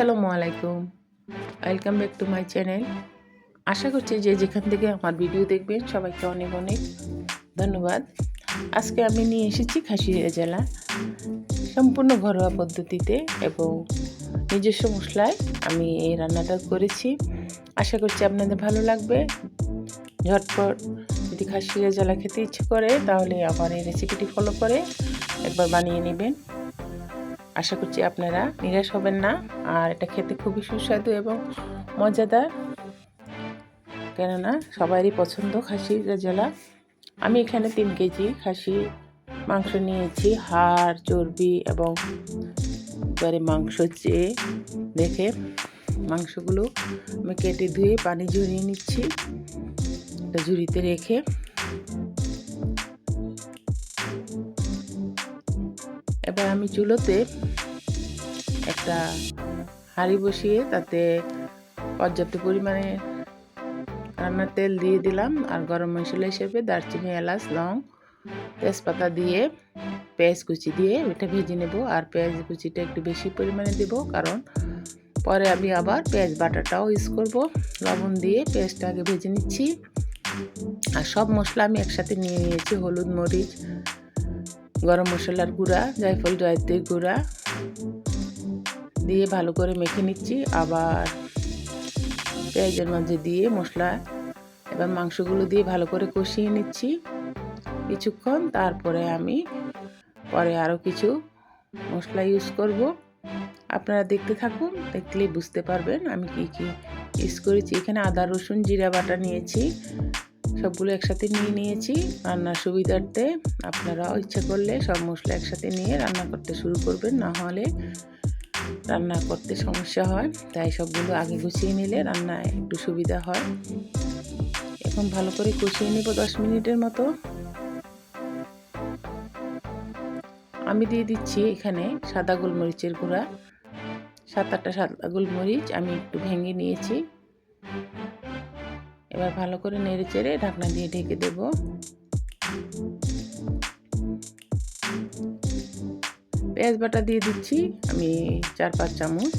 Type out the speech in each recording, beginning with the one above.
আসসালামু আলাইকুম। Welcome back to my channel আশা করছি যে যেখান থেকে আমার ভিডিও দেখবেন সবাইকে অনেক অনেক ধন্যবাদ। আজকে আমি নিয়ে এসেছি খাসিয়া জেলা সম্পূর্ণ ঘরোয়া পদ্ধতিতে এবং নিজস্ব মশলায় আমি এই রান্নাটা করেছি। আশা করছি আপনাদের ভালো লাগবে। ঝটপট যদি খাসিয়া জেলা খেতে ইচ্ছে করে তাহলে আমার এই রেসিপিটি ফলো করে একবার বানিয়ে নেবেন। আশা করছি আপনারা নিরাশ হবেন না। আর এটা খেতে খুবই সুস্বাদু এবং মজাদার। কেননা সবারই পছন্দ খাসি রেজালা আমি এখানে তিন কেজি খাসি মাংস নিয়েছি, হাড়, চর্বি এবং এবারে মাংস চেয়ে দেখে মাংসগুলো আমি কেটে ধুয়ে পানি ঝরিয়ে নিচ্ছি। ঝুড়িতে রেখে এবার আমি চুলোতে একটা হাঁড়ি বসিয়ে তাতে পর্যাপ্ত পরিমাণে রান্নার তেল দিয়ে দিলাম আর গরম মশলা হিসেবে দারচিনি, এলাচ, লং, তেজপাতা দিয়ে পেঁয়াজ কুচি দিয়ে এটা ভেজে নেব। আর পেঁয়াজ কুচিটা একটু বেশি পরিমাণে দেব কারণ পরে আমি আবার পেঁয়াজ বাটাটাও ইউজ করব। লবণ দিয়ে পেঁয়াজটা আগে ভেজে নিচ্ছি। আর সব মশলা আমি একসাথে নিয়ে নিয়েছি, হলুদ, মরিচ গরম মশলার গুঁড়া, জায়ফল জয়ত্রীর গুঁড়া দিয়ে ভালো করে মেখে নিচ্ছি। আবার পেঁয়াজের মাঝে দিয়ে মশলা এবার মাংসগুলো দিয়ে ভালো করে কষিয়ে নিচ্ছি কিছুক্ষণ। তারপরে আমি পরে আরও কিছু মশলা ইউজ করব। আপনারা দেখতে থাকুন দেখলেই বুঝতে পারবেন আমি কি কি ইউজ করেছি। এখানে আদা, রসুন, জিরা বাটা নিয়েছি। সবগুলো একসাথে নিয়ে নিয়েছি। রান্নার সুবিধার্থে আপনারাও ইচ্ছা করলে সব মশলা একসাথে নিয়ে রান্না করতে শুরু করবেন, না হলে রান্না করতে সমস্যা হয়। তাই সবগুলো আগে গুছিয়ে নিলে রান্না একটু সুবিধা হয়। এখন ভালো করে কষিয়ে নিব দশ মিনিটের মতো। আমি দিয়ে দিচ্ছি এখানে সাদা গোলমরিচের গুঁড়া। সাত আটটা সাদা গোলমরিচ আমি একটু ভেঙে নিয়েছি। এবার ভালো করে নেড়ে চেড়ে ঢাকনা দিয়ে ঢেকে দেব। পেঁয়াজ বাটা দিয়ে দিচ্ছি, আমি চার পাঁচ চামচ।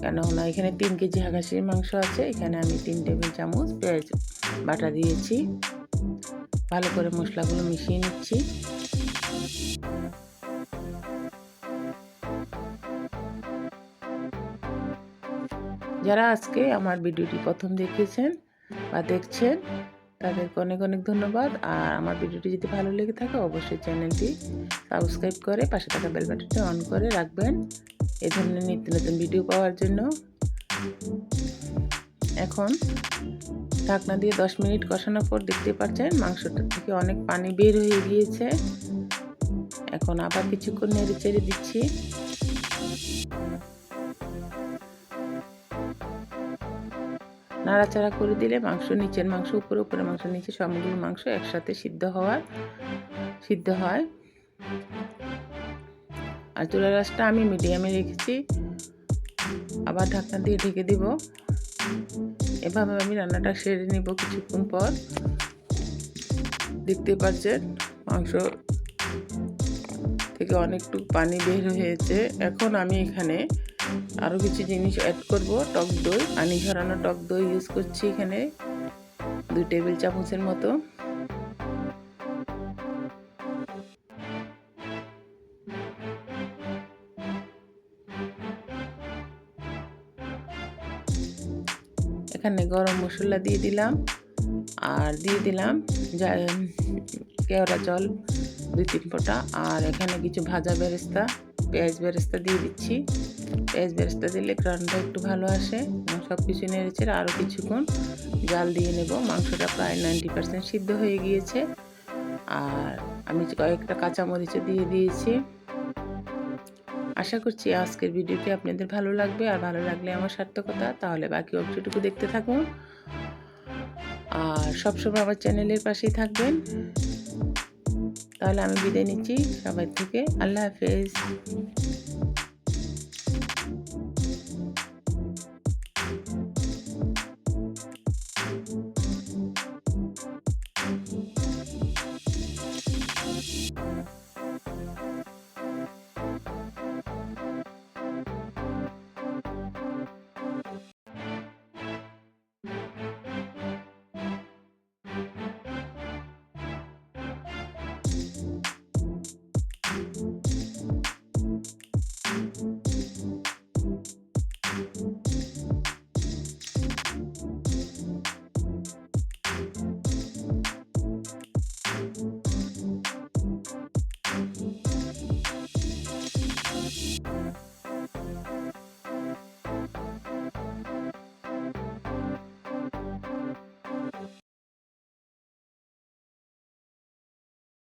কেননা এখানে তিন কেজি হাগাসির মাংস আছে, এখানে আমি তিন টেবিল চামচ পেঁয়াজ বাটা দিয়েছি। ভালো করে মশলাগুলো মিশিয়ে নিচ্ছি। যারা আজকে আমার ভিডিওটি প্রথম দেখেছেন বা দেখছেন, তাদেরকে অনেক অনেক ধন্যবাদ। আর আমার ভিডিওটি যদি ভালো লেগে থাকে, অবশ্যই চ্যানেলটি সাবস্ক্রাইব করে পাশে থাকা বেল বাটনটি অন করে রাখবেন। এই ধরনের নিত্য নতুন ভিডিও পাওয়ার জন্য। এখন ঢাকনা দিয়ে দশ মিনিট কষানোর পর দেখতে পাচ্ছেন, মাংসটা থেকে অনেক পানি বের হয়ে গিয়েছে। এখন আবার কিছুক্ষণ নেড়ে চেড়ে দিচ্ছি। নাড়াচাড়া করে দিলে মাংস নিচের মাংস, উপরে উপরে মাংস, নিচে সবগুলো মাংস একসাথে সিদ্ধ হওয়ার, সিদ্ধ হয়। আর চুলা রাসটা আমি মিডিয়ামে রেখেছি। আবার ঢাকনা দিয়ে ঢেকে দিব। এভাবে আমি রান্নাটা সেরে নেব কিছুক্ষণ পর। দেখতে পাচ্ছেন, মাংস থেকে অনেকটু পানি বের হয়েছে। এখন আমি এখানে আরও কিছু জিনিস অ্যাড করব, টক দই, পানি ঝরানো টক দই ইউজ করছি এখানে, দুই টেবিল চামচের মতো। এখানে গরম মশলা দিয়ে দিলাম, আর দিয়ে দিলাম কেওড়া জল, দুই তিন ফোঁটা, আর এখানে কিছু ভাজা বেরেস্তা, পেঁয়াজ বেরেস্তা দিয়ে দিচ্ছি। পেঁয়াজ বেরেস্তা দিলে গ্রানটা একটু ভালো আসে। এবং সব কিছু নেড়েছে আরও কিছুক্ষণ জাল দিয়ে নেব। মাংসটা প্রায় নাইনটি পার্সেন্ট সিদ্ধ হয়ে গিয়েছে। আর আমি কয়েকটা কাঁচামরিচও দিয়ে দিয়েছি। আশা করছি আজকের ভিডিওটি আপনাদের ভালো লাগবে। আর ভালো লাগলে আমার সার্থকতা। তাহলে বাকি অংশটুকু দেখতে থাকুন। আর সবসময় আমার চ্যানেলের পাশেই থাকবেন। তাহলে আমি বিদায় নিচ্ছি সবাই থেকে। আল্লাহ হাফেজ।